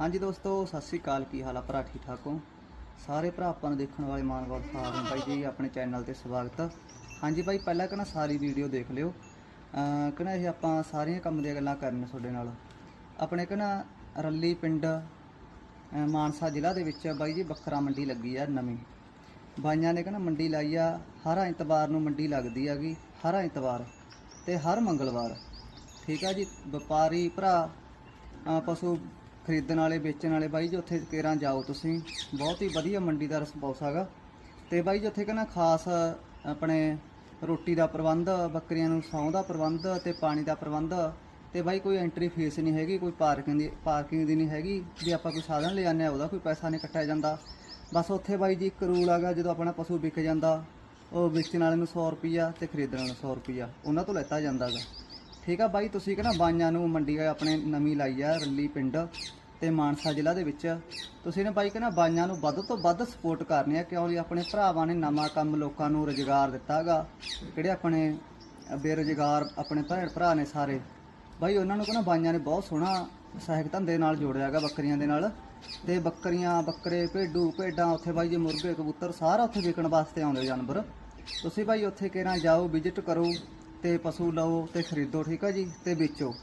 ਹਾਂਜੀ ਦੋਸਤੋ, ਸਤਿ ਸ੍ਰੀ ਅਕਾਲ। ਕੀ ਹਾਲ ਆ ਭਰਾ? ਠੀਕ ਠਾਕ ਹੋ? ਸਾਰੇ ਭਰਾ ਆਪਾਂ ਨੂੰ ਦੇਖਣ ਵਾਲੇ ਮਾਨਵਰ ਸਾਰਿਆਂ ਨੂੰ ਬਾਈ ਜੀ ਆਪਣੇ ਚੈਨਲ ਤੇ ਸਵਾਗਤ। ਹਾਂਜੀ ਬਾਈ, ਪਹਿਲਾਂ ਕਹਿੰਦਾ ਸਾਰੀ ਵੀਡੀਓ ਦੇਖ ਲਿਓ। ਕਹਿੰਦਾ ਇਹ ਆਪਾਂ ਸਾਰੀਆਂ ਕੰਮ ਦੀਆਂ ਗੱਲਾਂ ਕਰਨੀਆਂ ਤੁਹਾਡੇ ਨਾਲ। ਆਪਣੇ ਕਹਿੰਦਾ ਰੱਲੀ ਪਿੰਡ ਮਾਨਸਾ ਜ਼ਿਲ੍ਹਾ ਦੇ ਵਿੱਚ ਬਾਈ ਜੀ ਬੱਕਰਾ ਮੰਡੀ ਲੱਗੀ ਆ ਨਵੀਂ। ਬਾਈਆਂ ਨੇ ਕਹਿੰਦਾ ਮੰਡੀ ਲਾਈ ਆ, ਹਰ ਐਤਵਾਰ ਨੂੰ ਮੰਡੀ ਲੱਗਦੀ ਹੈਗੀ, ਹਰ ਐਤਵਾਰ ਤੇ ਹਰ ਮੰਗਲਵਾਰ। ਠੀਕ ਆ ਜੀ, ਵਪਾਰੀ ਭਰਾ ਪਸ਼ੂ ਖਰੀਦਣ ਵਾਲੇ, ਵੇਚਣ ਵਾਲੇ ਬਾਈ ਜੀ, ਉੱਥੇ ਕੇਰਾਂ ਜਾਓ ਤੁਸੀਂ। ਬਹੁਤ ਹੀ ਵਧੀਆ ਮੰਡੀ ਦਾ ਰਿਸਪੌਂਸ ਹੈਗਾ। ਤੇ ਬਾਈ ਜੀ, ਉੱਥੇ ਕਹਿੰਦਾ ਖਾਸ ਆਪਣੇ ਰੋਟੀ ਦਾ ਪ੍ਰਬੰਧ, ਬੱਕਰੀਆਂ ਨੂੰ ਸੌਂ ਦਾ ਪ੍ਰਬੰਧ ਤੇ ਪਾਣੀ ਦਾ ਪ੍ਰਬੰਧ। ਤੇ ਬਾਈ ਕੋਈ ਐਂਟਰੀ ਫੀਸ ਨਹੀਂ ਹੈਗੀ, ਕੋਈ ਪਾਰਕਿੰਗ ਦੀ ਪਾਰਕਿੰਗ ਦੀ ਨਹੀਂ ਹੈਗੀ। ਜੇ ਆਪਾਂ ਕੋਈ ਸਾਧਨ ਲੈ ਜਾਂਦੇ ਆ ਉਹਦਾ ਕੋਈ ਪੈਸਾ ਨਹੀਂ ਕੱਟਿਆ ਜਾਂਦਾ। ਬਸ ਉੱਥੇ ਬਾਈ ਜੀ ਇੱਕ ਰੂਲ ਹੈਗਾ, ਜਦੋਂ ਆਪਣਾ ਪਸ਼ੂ ਵਿਕ ਜਾਂਦਾ, ਉਹ ਵੇਚਣ ਵਾਲੇ ਨੂੰ 100 ਰੁਪਿਆ ਤੇ ਖਰੀਦਣ ਵਾਲੇ ਨੂੰ 100 ਰੁਪਿਆ ਉਹਨਾਂ ਤੋਂ ਲੈਤਾ ਜਾਂਦਾ ਗਾ ਠੀਕ ਆ ਬਾਈ, ਤੁਸੀਂ ਕਹਿੰਦਾ ਬਾਈਆਂ ਨੂੰ ਮੰਡੀ ਆਪਣੇ ਨਵੀਂ ਲਾਈ ਆ, ਰੱਲੀ ਪਿੰਡ ਤੇ ਮਾਨਸਾ ਜ਼ਿਲ੍ਹਾ ਦੇ ਵਿੱਚ। ਤੁਸੀਂ ਨੇ ਬਾਈ ਕਹਿੰਦਾ ਬਾਈਆਂ ਨੂੰ ਵੱਧ ਤੋਂ ਵੱਧ ਸਪੋਰਟ ਕਰਨੀ ਆ, ਕਿਉਂ ਜੀ ਆਪਣੇ ਭਰਾਵਾਂ ਨੇ ਨਵਾਂ ਕੰਮ ਲੋਕਾਂ ਨੂੰ ਰੁਜ਼ਗਾਰ ਦਿੱਤਾਗਾ ਜਿਹੜੇ ਆਪਣੇ ਬੇਰੁਜ਼ਗਾਰ ਆਪਣੇ ਭੈਣ ਭਰਾ ਨੇ ਸਾਰੇ। ਬਾਈ, ਉਹਨਾਂ ਨੂੰ ਕਹਿੰਦਾ ਬਾਈਆਂ ਨੇ ਬਹੁਤ ਸੋਹਣਾ ਸਹਾਇਕ ਧੰਦੇ ਨਾਲ ਜੋੜਿਆਗਾ ਬੱਕਰੀਆਂ ਦੇ ਨਾਲ। ਤੇ ਬੱਕਰੀਆਂ, ਬੱਕਰੇ, ਭੇਡੂ, ਭੇਡਾਂ, ਉੱਥੇ ਬਾਈ ਜੀ ਮੁਰਗੇ, ਕਬੂਤਰ ਸਾਰਾ ਉੱਥੇ ਵਿਕਣ ਵਾਸਤੇ ਆਉਂਦੇ ਜਾਨਵਰ। ਤੁਸੀਂ ਭਾਈ ਉੱਥੇ ਕਿਹਨਾਂ ਜਾਓ ਵਿਜ਼ਿਟ ਕਰੋ। ਤੇ ਪਸ਼ੂ ਲਓ ਤੇ ਖਰੀਦੋ, ਠੀਕ ਆ ਜੀ? ਤੇ ਵੇਚੋ।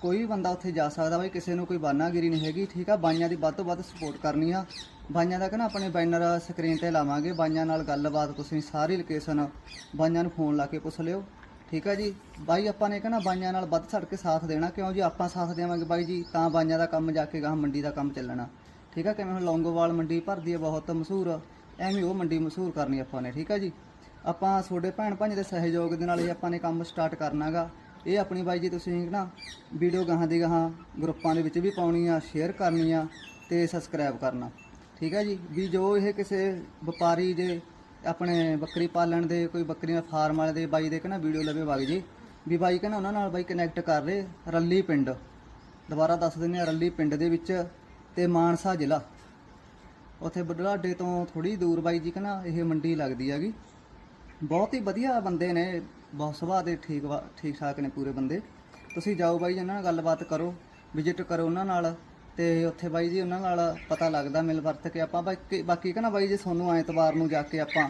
ਕੋਈ ਵੀ ਬੰਦਾ ਉੱਥੇ ਜਾ ਸਕਦਾ ਬਾਈ, ਕਿਸੇ ਨੂੰ ਕੋਈ ਬਾਨਾਗਿਰੀ ਨਹੀਂ ਹੈਗੀ, ਠੀਕ ਆ? ਬਾਈਆਂ ਦੀ ਵੱਧ ਤੋਂ ਵੱਧ ਸਪੋਰਟ ਕਰਨੀ ਆ। ਬਾਈਆਂ ਦਾ ਕਹਿੰਦਾ ਆਪਣੇ ਬੈਨਰ ਸਕਰੀਨ ਤੇ ਲਾਵਾਂਗੇ। ਬਾਈਆਂ ਨਾਲ ਗੱਲਬਾਤ, ਤੁਸੀਂ ਸਾਰੀ ਲੋਕੇਸ਼ਨ ਬਾਈਆਂ ਨੂੰ ਫੋਨ ਲਾ ਕੇ ਪੁੱਛ ਲਿਓ। ਠੀਕ ਆ ਜੀ? ਬਾਈ, ਆਪਾਂ ਨੇ ਕਹਿੰਦਾ ਬਾਈਆਂ ਨਾਲ ਵੱਧ ਛੜ ਕੇ ਸਾਥ ਦੇਣਾ। ਕਿਉਂ ਜੀ? ਆਪਾਂ ਸਾਥ ਦੇਵਾਂਗੇ ਬਾਈ ਜੀ। ਤਾਂ ਬਾਈਆਂ ਦਾ ਕੰਮ ਜਾ ਕੇ ਗਾਹ ਮੰਡੀ ਦਾ ਕੰਮ ਚੱਲਣਾ। ਠੀਕ ਆ? ਕਿਵੇਂ ਹੁਣ ਲੌਂਗੋਵਾਲ ਮੰਡੀ ਭਰਦੀ ਹੈ ਬਹੁਤ ਮਸ਼ਹੂਰ। ਐਵੇਂ ਉਹ ਮੰਡੀ ਮਸ਼ਹੂਰ ਕਰਨੀ ਆਪਾਂ ਨੇ, ਠੀਕ ਆ ਜੀ? ਆਪਾਂ ਤੁਹਾਡੇ ਭੈਣ ਭਾਈ ਦੇ ਸਹਿਯੋਗ ਦੇ ਨਾਲ ਇਹ ਆਪਾਂ ਨੇ ਕੰਮ ਸਟਾਰਟ ਕਰਨਾਗਾ। ਇਹ ਆਪਣੀ ਬਾਈ ਜੀ ਤੁਸੀਂ ਨਾ ਵੀਡੀਓ ਗਾਹਾਂ ਦੀ ਗਾਹਾਂ ਗਰੁੱਪਾਂ ਦੇ ਵਿੱਚ ਵੀ ਪਾਉਣੀ ਆ ਸ਼ੇਅਰ ਕਰਨੀ ਆ ਤੇ ਸਬਸਕ੍ਰਾਈਬ ਕਰਨਾ। ਠੀਕ ਹੈ ਜੀ? ਵੀ ਜੋ ਇਹ ਕਿਸੇ ਵਪਾਰੀ ਦੇ, ਆਪਣੇ ਬੱਕਰੀ ਪਾਲਣ ਦੇ, ਕੋਈ ਬੱਕਰੀਆਂ ਫਾਰਮ ਵਾਲੇ ਦੇ ਬਾਈ ਦੇ ਕਹਿੰਦਾ ਵੀਡੀਓ ਲਵੇ ਵਗ ਜੀ, ਵੀ ਬਾਈ ਕਹਿੰਦਾ ਉਹਨਾਂ ਨਾਲ ਬਾਈ ਕਨੈਕਟ ਕਰ ਰਹੇ ਰੱਲੀ ਪਿੰਡ। ਦੁਬਾਰਾ ਦੱਸ ਦਿੰਦੇ ਆ ਰੱਲੀ ਪਿੰਡ ਦੇ ਵਿੱਚ ਤੇ ਮਾਨਸਾ ਜ਼ਿਲ੍ਹਾ। ਉੱਥੇ ਬੁਢਲਾਡੇ ਤੋਂ ਥੋੜੀ ਦੂਰ ਬਾਈ ਜੀ ਕਹਿੰਦਾ ਇਹ ਮੰਡੀ ਲੱਗਦੀ ਹੈਗੀ। ਬਹੁਤ ਹੀ ਵਧੀਆ ਬੰਦੇ ਨੇ, ਬਹੁਤ ਸੁਭਾਅ ਦੇ ਠੀਕ ਵਾ- ਠੀਕ ਠਾਕ ਨੇ ਪੂਰੇ ਬੰਦੇ। ਤੁਸੀਂ ਜਾਓ ਬਾਈ ਜੀ, ਉਹਨਾਂ ਨਾਲ ਗੱਲਬਾਤ ਕਰੋ ਵਿਜ਼ਿਟ ਕਰੋ ਉਹਨਾਂ ਨਾਲ ਤੇ ਉੱਥੇ ਬਾਈ ਜੀ ਉਹਨਾਂ ਨਾਲ ਪਤਾ ਲੱਗਦਾ ਮਿਲ ਵਰਤ ਕੇ ਆਪਾਂ। ਬਾਕੀ ਬਾਕੀ ਕਹਿੰਦਾ ਬਾਈ ਜੀ, ਤੁਹਾਨੂੰ ਐਤਵਾਰ ਨੂੰ ਜਾ ਕੇ ਆਪਾਂ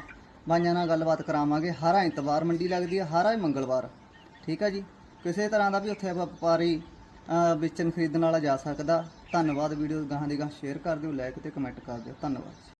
ਬਾਈਆਂ ਨਾਲ ਗੱਲਬਾਤ ਕਰਾਵਾਂਗੇ। ਹਰ ਐਤਵਾਰ ਮੰਡੀ ਲੱਗਦੀ ਹੈ ਹਰ ਮੰਗਲਵਾਰ। ਠੀਕ ਹੈ ਜੀ? ਕਿਸੇ ਤਰ੍ਹਾਂ ਦਾ ਵੀ ਉੱਥੇ ਵਪਾਰੀ ਵੇਚਣ ਖਰੀਦਣ ਵਾਲਾ ਜਾ ਸਕਦਾ। ਧੰਨਵਾਦ, ਵੀਡੀਓ ਗਾਹਾਂ ਦੀ ਗਾਹ ਸ਼ੇਅਰ ਕਰ ਦਿਓ ਲਾਈਕ ਤੇ ਕਮੈਂਟ ਕਰ ਦਿਓ। ਧੰਨਵਾਦ।